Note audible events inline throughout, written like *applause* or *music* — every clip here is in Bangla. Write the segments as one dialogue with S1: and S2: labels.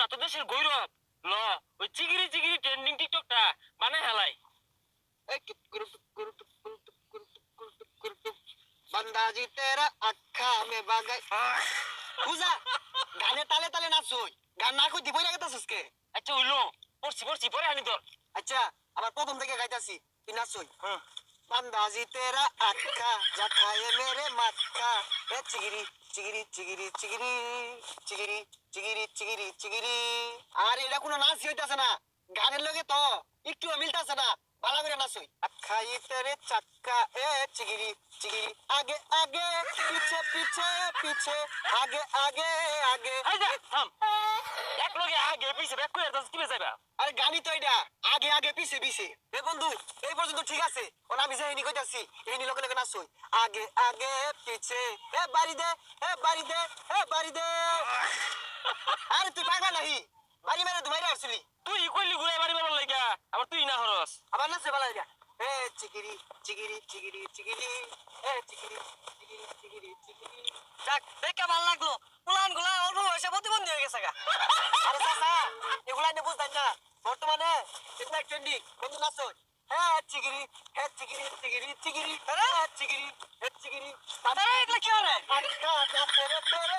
S1: আমরা তো দেশের গৌরব। ল ওই চিগিরি চিগিরি ট্রেন্ডিং টিকটকটা বানাই হেলাই।
S2: বান্দা জি তেরা আখা মে বাগাই। বুঝা? গানে তালে তালে নাচুই গান না কই দিবই লাগে তাসকে
S1: আচ্ছা হইল। পড়ছি পড়ছি পরে আনি তোর।
S2: আচ্ছা আবার প্রথম থেকে গাইতাছি। তুই নাচুই
S1: হ্যাঁ।
S2: अंदाजी तेरा अक्का जखाए मेरे मक्का ए चिगिरी চিগিরি চিগিরি চিগিরি চিগিরি চিগিরি চিগিরি চিগিরি আর এটা কোনো নাচ হইতাছে না গানের লগে তো একটু মিলতাছে না ভালো করে নাচই খাইতে রে চাক্কা এ চিগিরি চিগিরি আগে আগে পিছে পিছে পিছে আগে আগে আগে
S1: থাম এক লগে আগে পিছে ব্যাক করে দাস কিবে যাইবা?
S2: আরে গানি তো এটা আগে আগে পিছে পিছে। এ বন্ধু এই পর্যন্ত ঠিক আছে? ওনা আমি যাই নি কইতাছি এই নি লোকে লোকে নাচুই। আগে আগে পিছে এ বাড়ি দে এ বাড়ি দে এ বাড়ি দে। *laughs* আরে তুই পাগলা নাহি? বাড়ি মেরে তুমি আসছিলি।
S1: তুই কইলি ঘুরে বাড়ি বাবার লাগা আবার তুই না হরস।
S2: আবার নাচে বালা দিয়া এ চিকিরি চিকিরি চিকিরি চিকিরি এ চিকিরি
S3: যাক দেখে ভালো লাগল। প্লানগুলা অল্প বয়সে প্রতিবন্ধী হয়ে গেছে গা।
S2: আরে চাচা এগুলা নিয়ে বুঝতেন না। বর্তমানে এগুলা ট্রেন্ডিং বন্ধু নাচো হ্যাঁ চিগিরি হ্যাঁ চিগিরি চিগিরি চিগিরি। হ্যাঁ চিগিরি হ্যাঁ চিগিরি।
S3: আরে এগুলা কি
S2: তোরে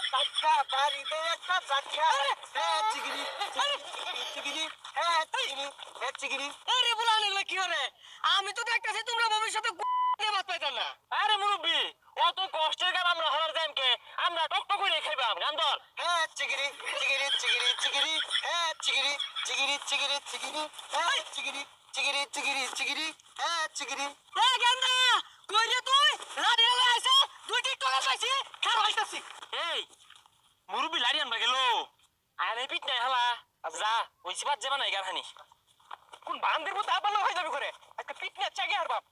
S2: বাড়ি দে একটা ধাক্কা। হ্যাঁ চিগিরি চিগিরি হ্যাঁ চিগিরি হ্যাঁ চিগিরি।
S3: আরে প্লান এগুলা কি আমি তো দেখতেছি তোমরা ভবিষ্যতে পাইতাম না
S1: আরে মুরব্বি অত কষ্টের গান আমরা হরার টাইমকে আমরা টক টক করে খাইবাম গান ধর
S2: হ্যাঁ চিগিরি চিগিরি চিগিরি চিগিরি হ্যাঁ চিগিরি চিগিরি চিগিরি চিগিরি হ্যাঁ চিগিরি চিগিরি চিগিরি চিগিরি হ্যাঁ চিগিরি।
S3: এ গেন্দা কই রে তুই? লাড়ি রে আইছে দুই টিকটক পাইছি খারাপ হইতাছি।
S1: এই মুরব্বি লাড়ি আনবা গেল। আরে পিট নাই হালা যা ওই সিবাত যাবা নাই গান হানি কোন বান্দের মতো আবার হয়ে যাবে করে একটা পিট নিয়ে চাগে আর বাপ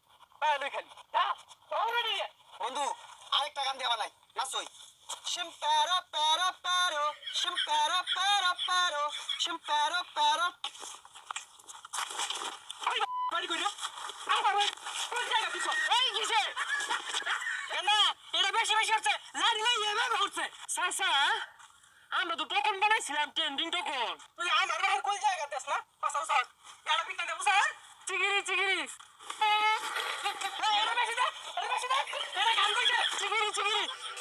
S1: বাইরে খালি
S2: বন্ধু আরেকটা গান দেওয়া নাই নাচই শিম্পারো প্যারো প্যারো শিম্পারো প্যারো প্যারো শিম্পারো প্যারো
S1: বাড়ি কই রে? আবার কোন জায়গা পিছন? এই কিসে
S3: গেন্দা এটা বেশি বেশি হচ্ছে। লাড়ি লই এভাবে হচ্ছে।
S1: সাসা আমরা তো টোকন বানাইছিলাম ট্রেন্ডিং টোকন
S3: তুই আমার বাহির কোন জায়গা দেস না? পাশাও স্যার। এটা পিকতে দেবো স্যার।
S1: চিগিরি চিগিরি আসেনি